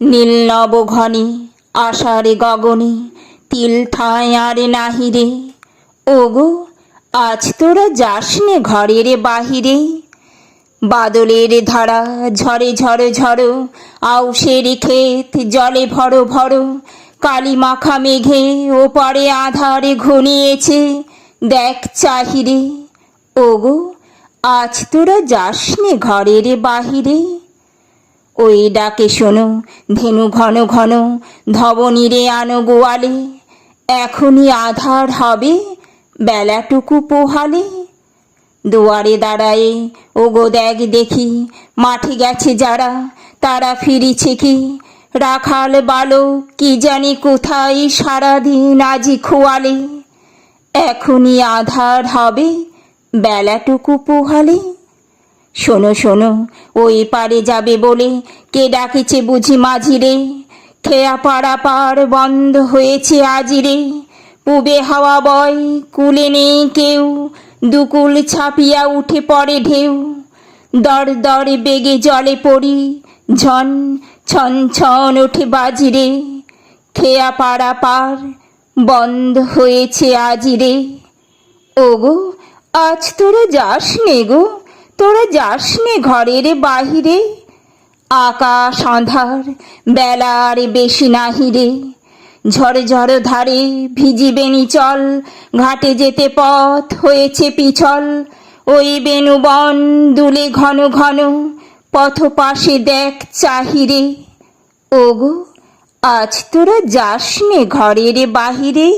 নীল নব ঘনে আষাঢ়ে গগনে, তিল ঠাঁই আর নাহিরে ওগো, আজ তোরা যাস নে ঘরের বাহিরে? বাদলের ধারা ঝরে ঝরে ঝরো, আউশের ক্ষেত জলে ভরো ভরো কালি মাখা মেঘে ওপারে আধারে ঘনিয়েছে, দেখ চাহিরে। ওগো, আজ তোরা যাস নে ঘরের বাহিরে? ওই ডাকে শোনো, ধেনু ঘন ঘন, ধবনীরে আনো গোয়ালে। এখনই আধার হবে বেলাটুকু পোহালে। দুয়ারে দাঁড়ায়ে ওগো দেখ দেখি, মাঠে গেছে যারা, তারা ফিরিছে কি? রাখাল বালক, কি জানি কোথায় সারাদিন আজি খোয়ালে। এখনই আধার হবে বেলাটুকু পোহালে। শোনো শোনো, ওই পারে যাবে বলে কে ডাকেছে বুঝি মাঝিরে? খেয়া পাড়া পার বন্ধ হয়েছে আজিরে? পুবে হাওয়া বয়, কুলে নেই কেউ, দুকুল ছাপিয়া উঠে পড়ে ঢেউ। দর দরে বেগে জলে পড়ি, ঝন, ছন ছন ওঠে বাজিরে। খেয়া পাড়া পার বন্ধ হয়েছে আজিরে? ওগো, আজ তোরা যাস নে গো? তোরা যাস নে ঘরের বাহিরে। আকাশ আঁধার বেলার বেশি নাহিরে ঝড় ঝড় ধারে ভিজিবে চল ঘাটে যেতে পথ হয়েছে পিছল। ওই বেনুবন দুলে ঘন ঘন পথ পাশে দেখ চাহিরে ওগো, আজ তোরা যাস নে ঘরের বাহিরে।